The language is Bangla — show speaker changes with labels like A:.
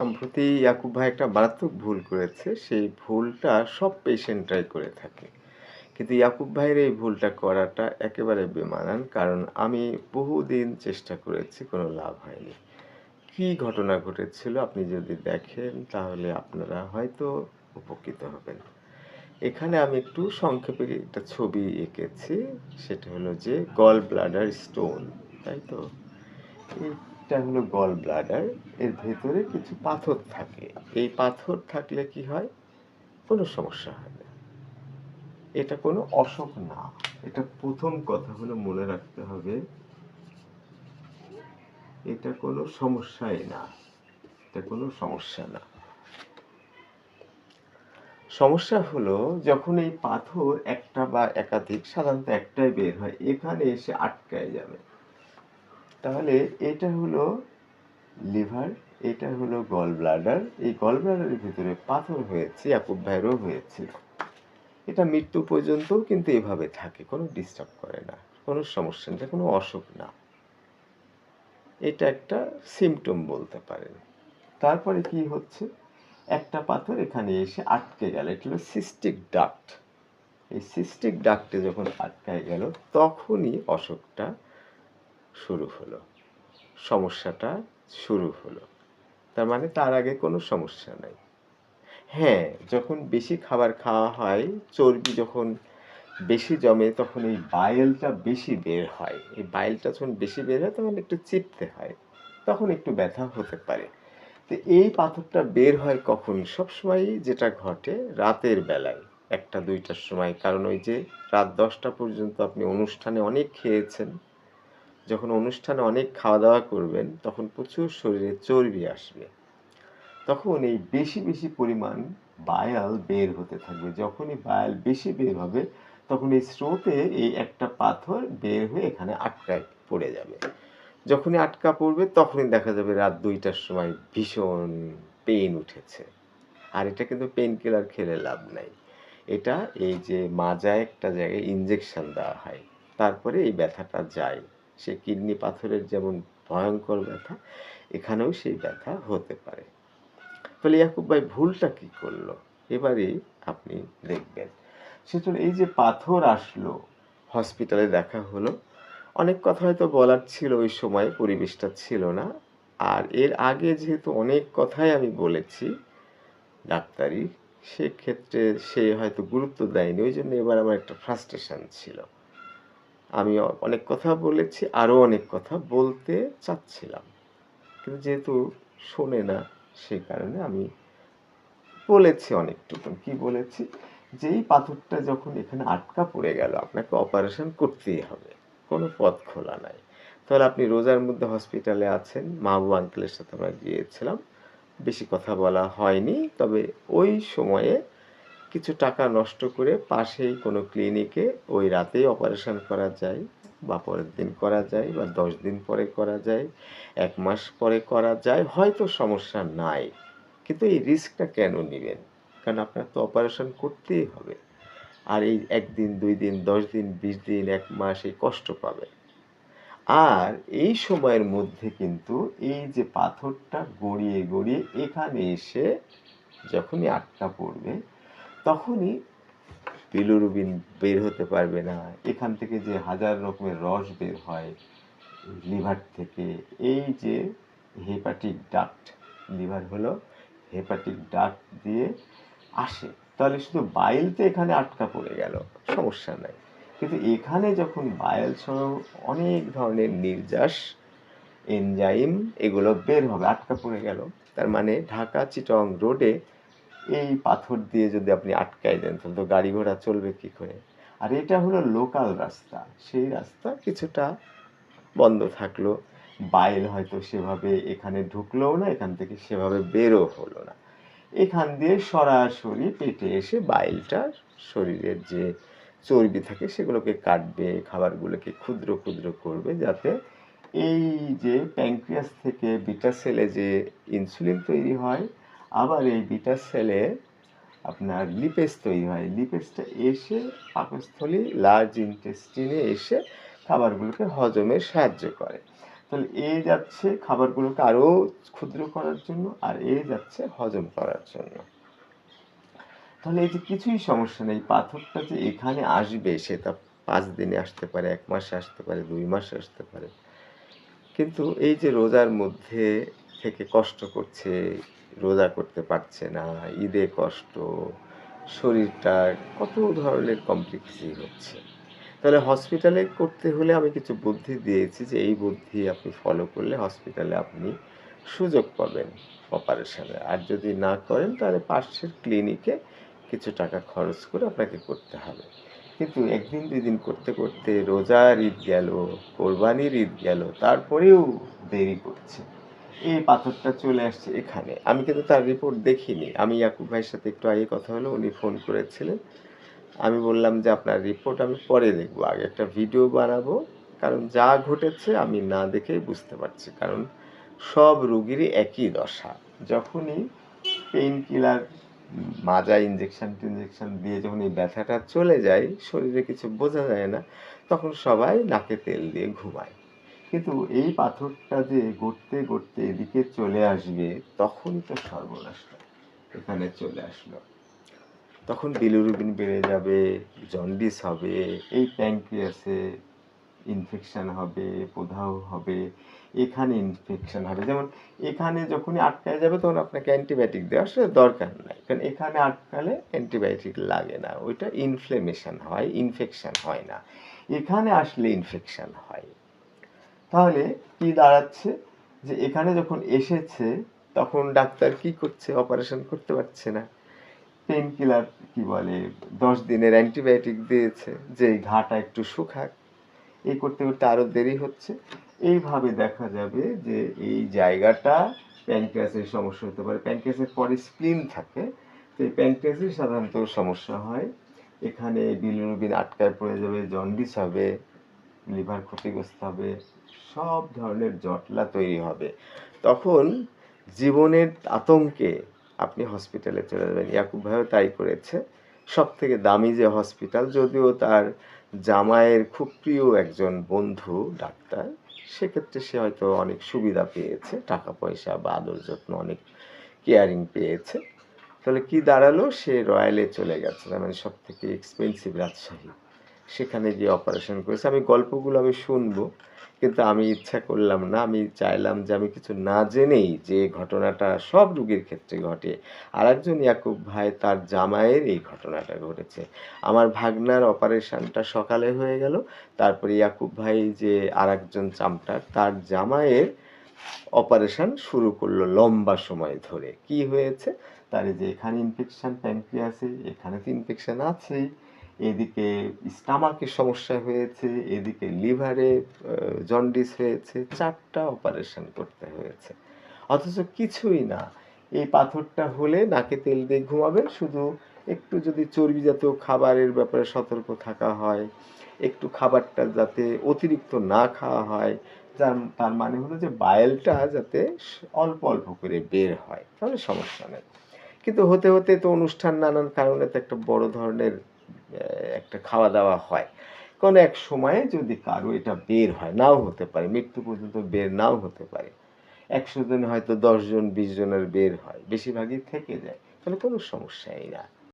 A: সম্প্রতি ইয়াকুব ভাই একটা মারাত্মক ভুল করেছে। সেই ভুলটা সব পেশেন্টরাই করে থাকে। কিন্তু ইয়াকুব ভাইয়ের এই ভুলটা করাটা একেবারে বেমানান, কারণ আমি বহুদিন চেষ্টা করেছি, কোনো লাভ হয়নি। কি ঘটনা ঘটেছিল আপনি যদি দেখেন, তাহলে আপনারা হয়তো উপকৃত হবেন। এখানে আমি একটু সংক্ষেপে একটা ছবি এঁকেছি। সেটা হলো যে গল ব্লাডার স্টোন তাই তো? এটা হলো গল ব্লাডার এর ভেতরে কিছু পাথর থাকে। এই পাথর থাকলে কি হয়? কোনো সমস্যা হয় না। এটা কোনো অসুখ না। এটা প্রথম কথা হলো মনে রাখতে হবে। এটা কোনো সমস্যাই না। এটা কোনো সমস্যা না। সমস্যা হলো যখন এই পাথর একটা বা একাধিক, সাধারণত একটাই বের হয়, এখানে এসে আটকায় যাবে। তাহলে এটা হলো লিভার, এটা হলো গল ব্লাডার এই গল ব্লাডারের ভিতরে পাথর হয়েছে, ইয়াকুব ভাইয়েরও হয়েছিল এটা মৃত্যু পর্যন্তও কিন্তু এভাবে থাকে, কোনো ডিস্টার্ব করে না, কোনো সমস্যা নেই কোনো অসুখ না। এটা একটা সিমটম বলতে পারেন। তারপরে কি হচ্ছে? একটা পাথর এখানে এসে আটকে গেল, এটা হলো সিস্টিক ডাক্ট এই সিস্টিক ডাক্টে যখন আটকায় গেল, তখনই অসুখটা শুরু হলো। সমস্যাটা শুরু হলো। তার মানে তার আগে কোনো সমস্যা নাই। হ্যাঁ যখন বেশি খাবার খাওয়া হয়, চর্বি যখন বেশি জমে তখন এই বাইলটা বেশি বের হয়। এই বাইলটা যখন বেশি বের হয় তখন একটু চিপতে হয়, তখন একটু ব্যথা হতে পারে। তো এই পাথরটা বের হয় কখন সবসময়ই যেটা ঘটে রাতের বেলায়, একটা দুইটার সময়। কারণ ওই যে রাত দশটা পর্যন্ত আপনি অনুষ্ঠানে অনেক খেয়েছেন যখন অনুষ্ঠানে অনেক খাওয়া দাওয়া করবেন, তখন প্রচুর শরীরে চর্বি আসবে। তখন এই বেশি বেশি পরিমাণ বায়াল বের হতে থাকবে। যখনই বায়াল বেশি বের হবে, তখন এই স্রোতে এই একটা পাথর বের হয়ে এখানে আটকায় পড়ে যাবে। যখনই আটকা পড়বে, তখনই দেখা যাবে রাত দুইটার সময় ভীষণ পেন উঠেছে। আর এটা কিন্তু পেন কিলার খেলে লাভ নাই। এটা এই যে মাজায় একটা জায়গায় ইঞ্জেকশন দেওয়া হয়। তারপরে এই ব্যথাটা যায়। সে কিডনি পাথরের যেমন ভয়ঙ্কর ব্যথা, এখানেও সেই ব্যথা হতে পারে। ফলে ইয়াকুব ভাই ভুলটা কি করল? এবারে আপনি দেখবেন। হলো এই যে পাথর আসলো, হসপিটালে দেখা হলো, অনেক কথা হয়তো বলার ছিল, ওই সময় পরিবেশটা ছিল না। আর এর আগে যেহেতু অনেক কথাই আমি বলেছি, ডাক্তারি, সেক্ষেত্রে সে হয়তো গুরুত্ব দেয়নি, ওই জন্য এবার আমার একটা ফ্রাস্ট্রেশন ছিল। আমি অনেক কথা বলেছি আরও অনেক কথা বলতে চাচ্ছিলাম। কিন্তু যেহেতু শোনে না, সে কারণে আমি বলেছি অনেকটুকুন। কি বলেছি? যেই পাথরটা যখন এখানে আটকা পড়ে গেল, আপনাকে অপারেশন করতেই হবে। কোনো পথ খোলা নাই। তাহলে আপনি রোজার মধ্যে হসপিটালে আছেন মাহবু আঙ্কেলের সাথে আমরা গিয়েছিলাম। বেশি কথা বলা হয়নি, তবে ওই সময়ে কিছু টাকা নষ্ট করে পাশেই কোনো ক্লিনিকে ওই রাতেই অপারেশন করা যায় বা পরের দিন করা যায় বা দশ দিন পরে করা যায়, এক মাস পরে করা যায়, হয়তো সমস্যা নাই। কিন্তু এই রিস্কটা কেন নেবেন কারণ আপনার তো অপারেশন করতেই হবে। আর এই একদিন দুই দিন, দশ দিন, বিশ দিন, এক মাস এই কষ্ট পাবে। আর এই সময়ের মধ্যে কিন্তু এই যে পাথরটা গড়িয়ে গড়িয়ে এখানে এসে যখনই আটকা পড়বে তখনই বিলুরুবিন বের হতে পারবে না। এখান থেকে যে হাজার রকমের রস বের হয় লিভার থেকে, এই যে হেপাটিক ডাক্ট, লিভার হলো হেপাটিক ডাক্ট দিয়ে আসে। তাহলে শুধু বাইল তো এখানে আটকা পড়ে গেল, সমস্যা নাই। কিন্তু এখানে যখন বায়াল সহ অনেক ধরনের নির্যাস, এনজাইম এগুলো বের হবে, আটকা পড়ে গেল। তার মানে ঢাকা চিটং রোডে এই পাথর দিয়ে যদি আপনি আটকাই দেন, তাহলে তো গাড়ি ঘোড়া চলবে কি করে? আর এটা হলো লোকাল রাস্তা। সেই রাস্তা কিছুটা বন্ধ থাকল। বাইল হয়তো সেভাবে এখানে ঢুকলোও না, এখান থেকে সেভাবে বেরো হলো না। এখান দিয়ে সরাসরি পেটে এসে বাইলটা শরীরের যে চর্বি থাকে, সেগুলোকে কাটবে, খাবারগুলোকে ক্ষুদ্র ক্ষুদ্র করবে, যাতে এই যে প্যাঙ্ক্রিয়াস থেকে বিটা সেলে যে ইনসুলিন তৈরি হয় আবার এই বিটা সেলে আপনার লিপেস তৈরি হয়। লিপেসটা এসে পাকস্থলী লার্জ ইন্টেস্টিনে এসে খাবারগুলোকে হজমে সাহায্য করে। তাহলে এ যাচ্ছে খাবারগুলোকে আরও ক্ষুদ্র করার জন্য আর এ যাচ্ছে হজম করার জন্য। তাহলে এই যে কিছুই সমস্যা নেই, পাথরটা যে এখানে আসবে, সেটা পাঁচ দিনে আসতে পারে, এক মাসে আসতে পারে, দুই মাসে আসতে পারে। কিন্তু এই যে রোজার মধ্যে থেকে কষ্ট করছে রোজা করতে পারছে না, ঈদে কষ্ট, শরীরটা কত ধরনের কমপ্লেক্সি হচ্ছে। তাহলে হসপিটালে করতে হলে আমি কিছু বুদ্ধি দিয়েছি যে এই বুদ্ধি আপনি ফলো করলে হসপিটালে আপনি সুযোগ পাবেন অপারেশনে আর যদি না করেন, তাহলে পাশের ক্লিনিকে কিছু টাকা খরচ করে আপনাকে করতে হবে। কিন্তু একদিন, দুই দিন করতে করতে রোজার ঈদ গেল, কোরবানির ঈদ গেল, তারপরেও দেরি করছে। এই পাথরটা চলে আসছে এখানে। আমি কিন্তু তার রিপোর্ট দেখিনি। আমি ইয়াকুব ভাইয়ের সাথে একটু আগে কথা হলো, উনি ফোন করেছিলেন। আমি বললাম যে, আপনার রিপোর্ট আমি পরে দেখব, আগে একটা ভিডিও বানাবো। কারণ যা ঘটেছে আমি না দেখেই বুঝতে পারছি, কারণ সব রুগীরই একই দশা। যখনই পেইন কিলার মাজা ইঞ্জেকশন টিনজেকশন দিয়ে যখন এই ব্যথাটা চলে যায়, শরীরে কিছু বোঝা যায় না, তখন সবাই নাকে তেল দিয়ে ঘুমায়। কিন্তু এই পাথরটা যে গড়তে গড়তে এদিকে চলে আসবে তখনই তো সর্বনাশটা এখানে চলে আসলো। তখন বিলিরুবিন বেড়ে যাবে জন্ডিস হবে, এই প্যাঙ্ক্রিয়াসে ইনফেকশান হবে প্রদাহ হবে, এখানে ইনফেকশান হবে। যেমন এখানে যখনই আটকায় যাবে, তখন আপনাকে অ্যান্টিবায়োটিক দেওয়ার সেটা দরকার নাই। কারণ এখানে আটকালে অ্যান্টিবায়োটিক লাগে না। ওইটা ইনফ্লেমেশন হয় ইনফেকশান হয় না। এখানে আসলে ইনফেকশান হয়। তাহলে কি দাঁড়াচ্ছে? যে এখানে যখন এসেছে, তখন ডাক্তার কি করছে? অপারেশন করতে পারছে না। পেন কিলার কি বলে? দশ দিনের অ্যান্টিবায়োটিক দিয়েছে, যে এই ঘাটা একটু শুকাক। এই করতে করতে আরও দেরি হচ্ছে। এইভাবে দেখা যাবে যে এই জায়গাটা প্যানক্রিয়াসের সমস্যা হতে পারে। প্যানক্রিয়াসের পরে স্প্লিন থাকে। তো এই প্যানক্রিয়াসের সাধারণত সমস্যা হয়। এখানে বিলিরুবিন আটকায় পড়ে যাবে জন্ডিস হবে। লিভার ক্ষতিগ্রস্ত হবে, সব ধরনের জটলা তৈরি হবে। তখন জীবনের আতঙ্কে আপনি হসপিটালে চলে যাবেন। ইয়াকুব ভাইও তাই করেছে। সব থেকে দামি যে হসপিটাল যদিও তার জামাইয়ের খুব প্রিয় একজন বন্ধু, ডাক্তার, সেক্ষেত্রে সে হয়তো অনেক সুবিধা পেয়েছে টাকা পয়সা বা আদর যত্ন, অনেক কেয়ারিং পেয়েছে। তাহলে কি দাঁড়াল? সে রয়্যালে চলে গেছে মানে সব থেকে এক্সপেন্সিভ রাজশাহী। সেখানে গিয়ে অপারেশন করেছে। আমি গল্পগুলো আমি শুনব, কিন্তু আমি ইচ্ছা করলাম না। আমি চাইলাম যে আমি কিছু না জেনেই যে ঘটনাটা সব রুগীর ক্ষেত্রে ঘটে। আর একজন ইয়াকুব ভাই তার জামাইয়ের এই ঘটনাটা ঘটেছে। আমার ভাগনার অপারেশনটা সকালে হয়ে গেল। তারপরে ইয়াকুব ভাই যে আর একজন চামটার, তার জামাইয়ের অপারেশন শুরু করল লম্বা সময় ধরে। কি হয়েছে? তার যে এখানে ইনফেকশন প্যানক্রিয়াসে এখানে তো ইনফেকশন আছেই। এদিকে স্টামাকের সমস্যা হয়েছে, এদিকে লিভারে জন্ডিস হয়েছে, চারটা অপারেশন করতে হয়েছে। অথচ কিছুই না। এই পাথরটা হলে নাকে তেল দিয়ে ঘুমাবেন, শুধু একটু যদি চর্বি জাতীয় খাবারের ব্যাপারে সতর্ক থাকা হয়, একটু খাবারটা যাতে অতিরিক্ত না খাওয়া হয়, যার, তার মানে হলো যে বায়েলটা যাতে অল্প অল্প করে বের হয়, তাহলে সমস্যা নেই। কিন্তু হতে হতে তো অনুষ্ঠান নানান কারণে তো একটা বড় ধরনের একটা খাওয়া দাওয়া হয়। কোনো এক সময়ে যদি কারও এটা বের হয়, নাও হতে পারে, মৃত্যু পর্যন্ত বের নাও হতে পারে। একশো জন হয়তো দশজন বিশ জনের বের হয়, বেশিরভাগই থেকে যায়, তাহলে কোনো সমস্যাই না।